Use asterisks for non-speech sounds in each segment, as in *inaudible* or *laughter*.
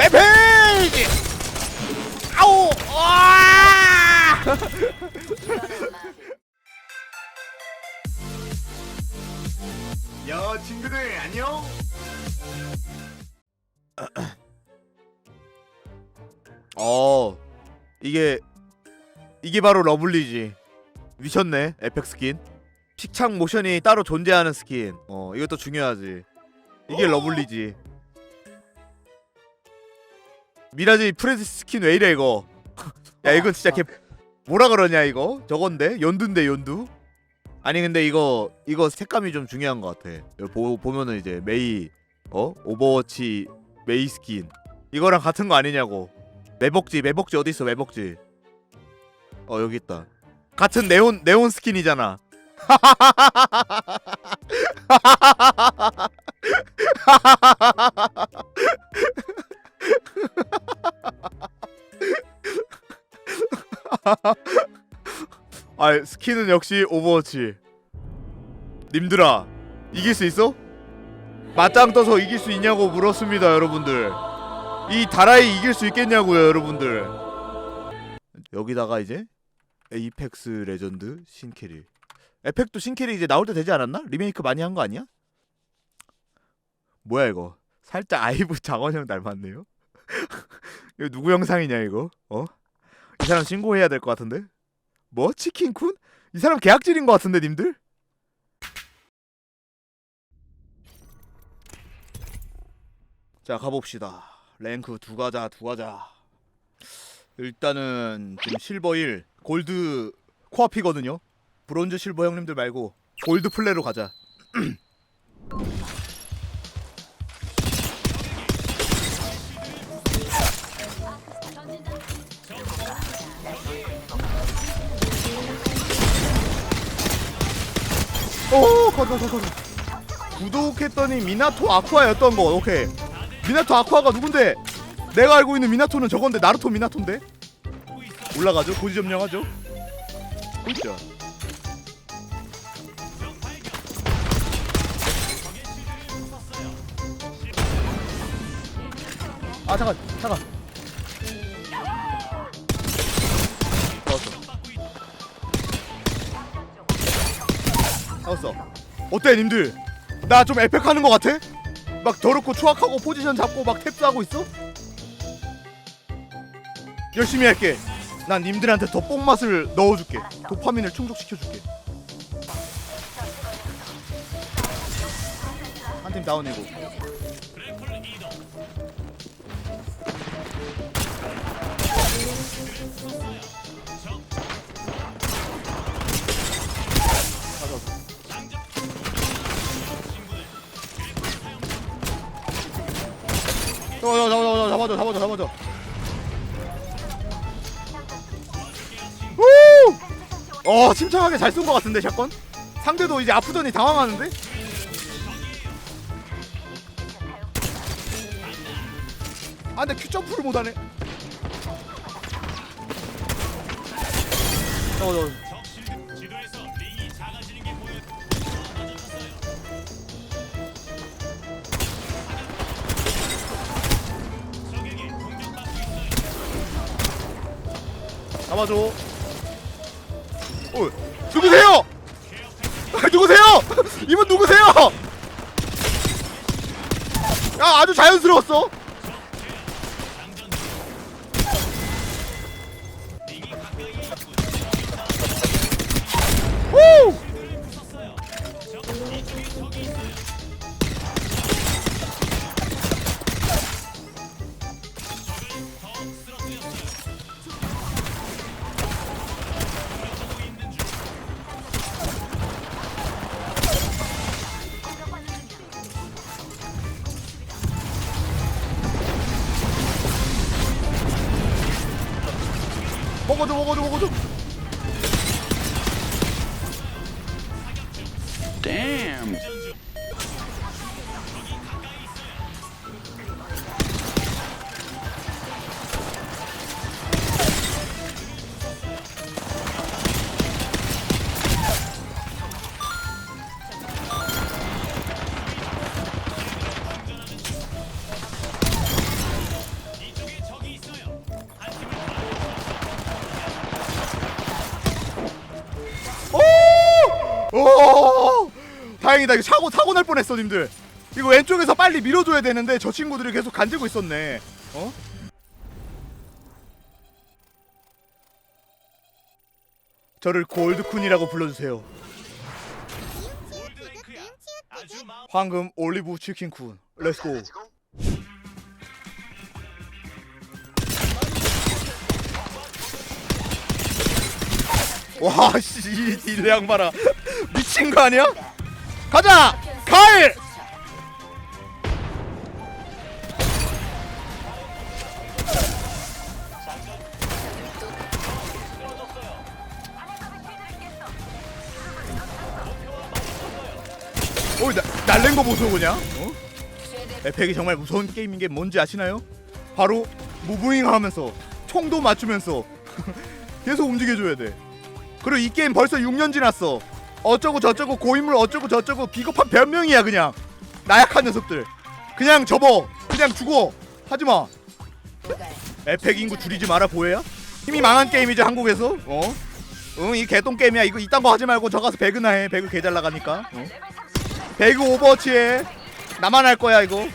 레페이지 아우 와! 야 친구들 안녕. 어 이게 이게 바로 러블리지. 미쳤네 에펙 스킨. 식창 모션이 따로 존재하는 스킨. 어 이것도 중요하지. 이게 러블리지 미라지 프레스 스킨 왜 이래 이거? *laughs* 야 이건 진짜 개 뭐라 그러냐 이거? 저건데? 연두인데 연두? 아니 근데 이거 이거 색감이 좀 중요한 것 같아. 보, 보면은 이제 메이 어? 오버워치 메이 스킨. 이거랑 같은 거 아니냐고. 매복지 매복지 어디 있어 매복지? 어 여기 있다. 같은 네온 네온 스킨이잖아 *laughs* 아 스킨은 역시 오버워치 님들아 이길 수 있어? 맞짱 떠서 이길 수 있냐고 물었습니다 여러분들 이 다라이 이길 수 있겠냐고요 여러분들 여기다가 이제 에이펙스 레전드 신캐리 에펙도 신캐리 이제 나올 때 되지 않았나? 리메이크 많이 한 거 아니야? 뭐야 이거 살짝 아이브 *laughs* 장원영 닮았네요 *laughs* 이거 누구 영상이냐 이거 어? 이 사람 신고해야 될 것 같은데 뭐? 치킨쿤? 이 사람 계약질인 것 같은데 님들? 자 가봅시다 랭크 두 가자 두 가자 일단은 지금 실버 1 골드 코앞이거든요 브론즈 실버 형님들 말고 골드 플레이로 가자 *clears throat* 오 가자 가자 가자 구독했더니 미나토 아쿠아였던 거. 오케이. 미나토 아쿠아가 누군데? 내가 알고 있는 미나토는 저건데. 나루토 미나토인데? 올라가죠? 고지 점령하죠? 그죠 아 잠깐 잠깐 나왔어. 어때 님들? 나 좀 에펙 하는 거 같아? 막 더럽고 추악하고 포지션 잡고 막 탭스 하고 있어? 열심히 할게. 난 님들한테 더 뽕맛을 넣어줄게. 도파민을 충족시켜줄게. 한 팀 다운이고 잡아 잡아줘 잡아줘 잡아줘. 우! 어 침착하게 잘 쏜 것 같은데 샷건? 상대도 이제 아프더니 당황하는데? 아 근데 큐 점프를 못하네. 잡아 잡 잡아줘. 어 누구세요? 아, 누구세요? *laughs* 이분 누구세요? 야 아주 자연스러웠어 다행이다 이거 사고 사고 날 뻔했어 님들. 이거 왼쪽에서 빨리 밀어줘야 되는데 저 친구들이 계속 간지고 있었네. 어? 저를 골드쿤이라고 불러주세요. 황금 올리브 치킨쿤 렛츠고 와씨 이 딜량 봐라 미친 거 아니야? 가자! 가일 어이 나, 날랜 거 보소 그냥. 어? 에펙이 정말 무서운 게임인 게 뭔지 아시나요? 바로 무브잉 하면서 총도 맞추면서 *laughs* 계속 움직여줘야 돼. 그리고 이 게임 벌써 6년 지났어 어쩌고 저쩌고 고인물 어쩌고 저쩌고 비겁한 변명이야 그냥. 나약한 녀석들. 그냥 접어. 그냥 죽어. 하지마. 에펙 인구 줄이지 마라 보여야? 힘이 망한 게임이지 한국에서? 어? 응이 개똥 게임이야. 이거 이딴 거 하지 말고 저 가서 배그나 해. 배그 개 잘 나가니까. 어? 배그 오버워치 해. 나만 할 거야 이거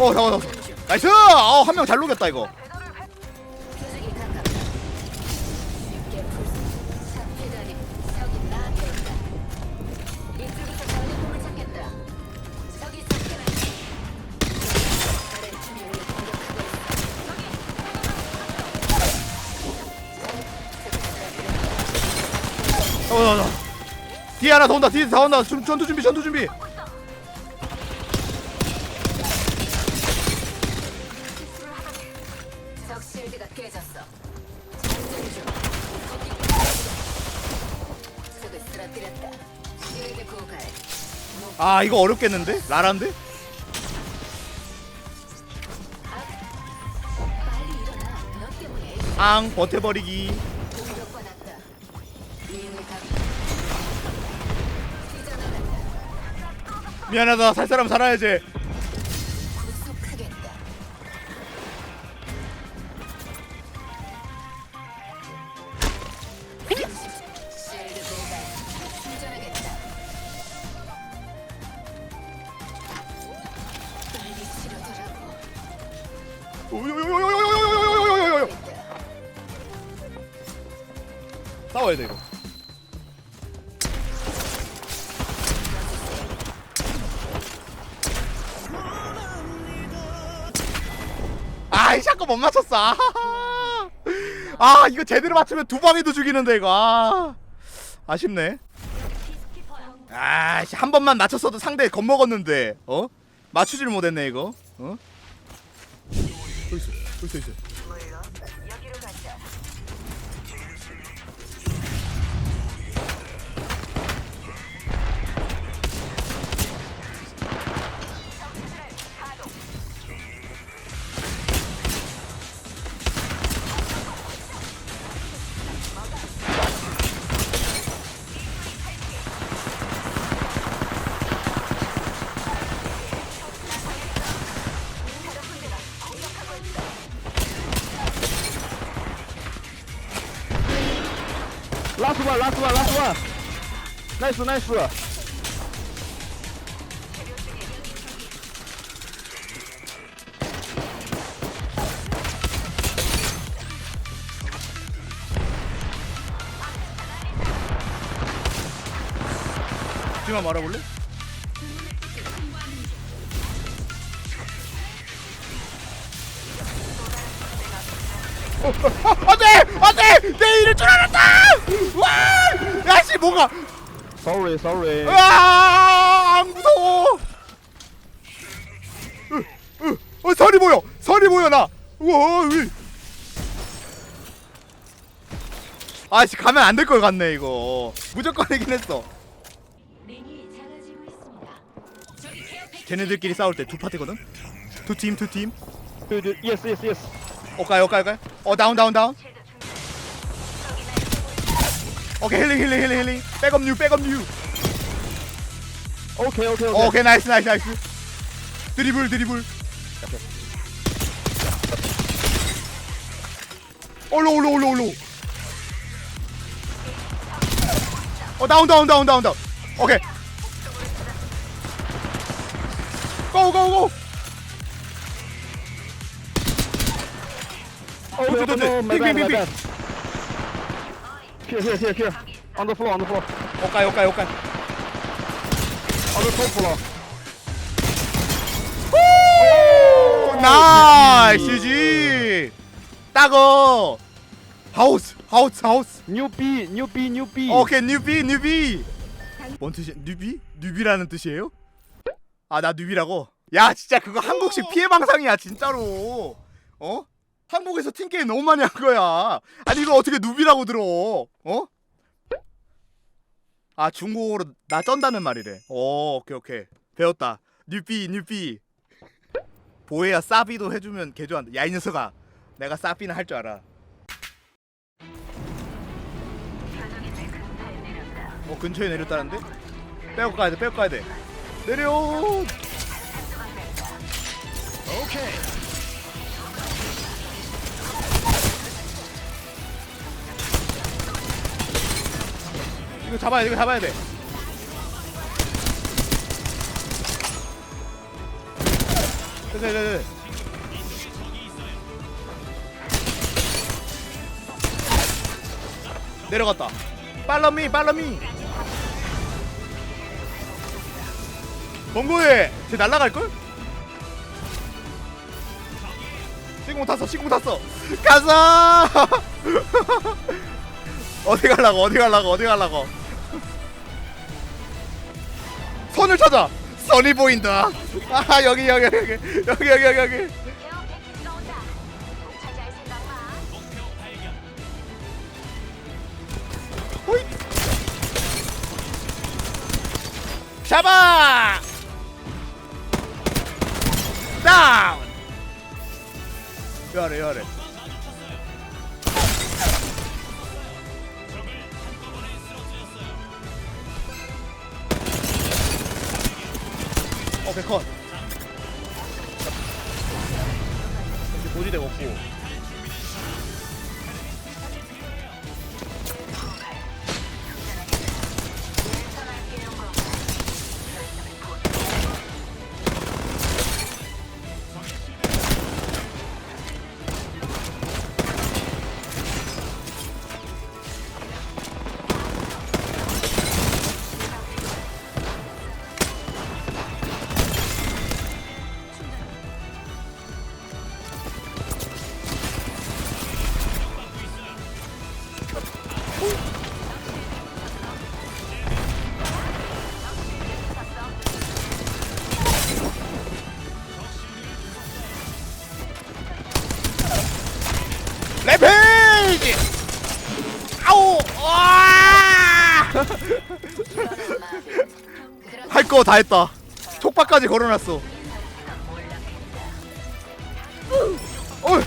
어 잡아 잡아 나이스! 어한 명 잘 녹였다 이거. 잡아 잡아 뒤에 하나 더 온다 뒤에 다 온다. 전투 준비 전투 준비. 아 이거 어렵겠는데? 라란데? 앙 버텨버리기 미안하다 살 사람 살아야지 아이 자꾸 못 맞췄어. 아하하. 아 이거 제대로 맞추면 두 방에도 죽이는데 이거. 아. 아쉽네. 아씨 한 번만 맞췄어도 상대 겁먹었는데 어? 맞추질 못했네 이거. 어? 있어 있어 있어 라스트 원, 라스트 원, 라스트 원. 나이스, 나이스. 뒤만 말아볼래? 어, 어, 어 안돼! 안돼! 내 이럴 줄 알았다! 와! 야씨 뭐가. Sorry, sorry. 아 무서워. 으, 으, 어 설이 보여. 설이 보여 나. 우와 위. 아씨 가면 안 될 것 같네 이거. 무조건 이긴 했어. 링이 작아지고 있습니다. 걔네들끼리 싸울 때 두 파티거든? 두 팀 두 팀? Dude, dude, yes, yes, yes. 어 가요 가요 가요 어 다운 다운 다운 오케이 힐링 힐링 힐링 힐링 백업 뉴 백업 뉴 오케이 오케이 오케이 오케이 나이스 나이스 나이스 드리블 드리블 올로 올로 올로 올로 어 다운 다운 다운 다운 다운 오케이 고고고 Oh, don't. my Ping, Here, here, here, here. On the floor, on the floor. 오까이 오까이 오까이 On the top floor. 나이스 GG 따거 하우스 하우스 하우스 New B, new B, new B. 오케이 뉴비 뉴비 뭔 뜻이 뉴비? 뉴비라는 뜻이에요? 아 나 뉴비라고? 야 진짜 그거 한국식 피해 방상이야 진짜로 어? 한국에서 팀게임 너무 많이 한 거야. 아니 이거 어떻게 누비라고 들어? 어? 아 중국어로 나 쩐다는 말이래. 오 오케이 오케이. 배웠다. 뉴비 뉴비. 보혜야 싸비도 해주면 개 좋아한다. 야 이 녀석아. 내가 싸비는 할 줄 알아. 어 근처에 내렸다는데? 빼고 가야 돼 빼고 가야 돼. 내려! 오케이. 이거 잡아야 돼 이거 잡아야 돼. 됐어 됐어 됐어. 내려갔다. 빨라미 빨라미. 범고해 쟤 날라갈걸? 시공 탔어 시공 탔어. 가자! *laughs* 어디 갈라고 어디 갈라고 어디 갈라고 선을 찾아. 선이 보인다. 아 여기 여기 여기 여기 여기 여기 여기 호잇. 잡아! 다운! 열해 열해 할거다 했다. 촉박까지 걸어놨어. 어이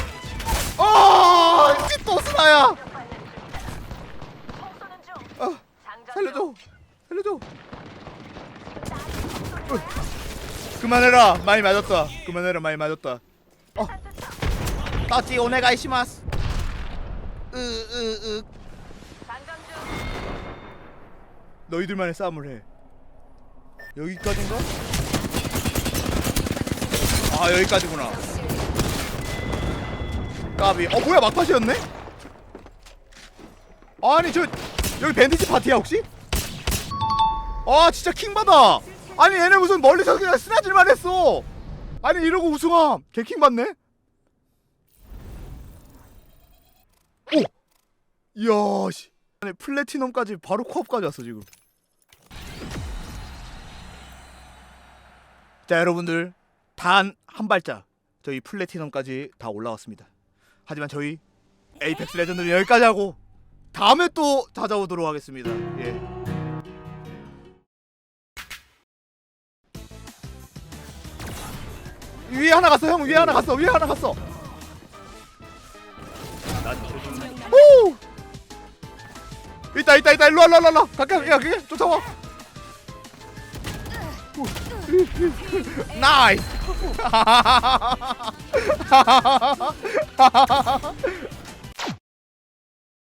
어 이게 또 스나야. 아 살려줘. 살려줘. 그만해라. 많이 맞았다. 그만해라. 많이 맞았다. 어. 따지 오네가이시마스. 으으으. 너희들만의 싸움을 해 여기까지인가? 아 여기까지구나 까비 어 뭐야 막팟이었네? 아니 저 여기 밴디지 파티야 혹시? 아 진짜 킹받아 아니 얘네 무슨 멀리서 그냥 쓰나질만 했어 아니 이러고 우승함 개 킹받네 오! 이야 씨 아니 플래티넘까지 바로 코업까지 왔어 지금 자 여러분들 단 한 발짝 저희 플래티넘까지 다 올라왔습니다. 하지만 저희 에이펙스 레전드는 여기까지 하고 다음에 또 찾아오도록 하겠습니다. 예. 위에 하나 갔어 형. 위에 하나 갔어. 위에 하나 갔어. 오! 있다 있다 있다. 일로 와 일로 와 일로 와. 갈게 갈게 갈게. 쫓아와. 나 *laughs* 이스 *laughs*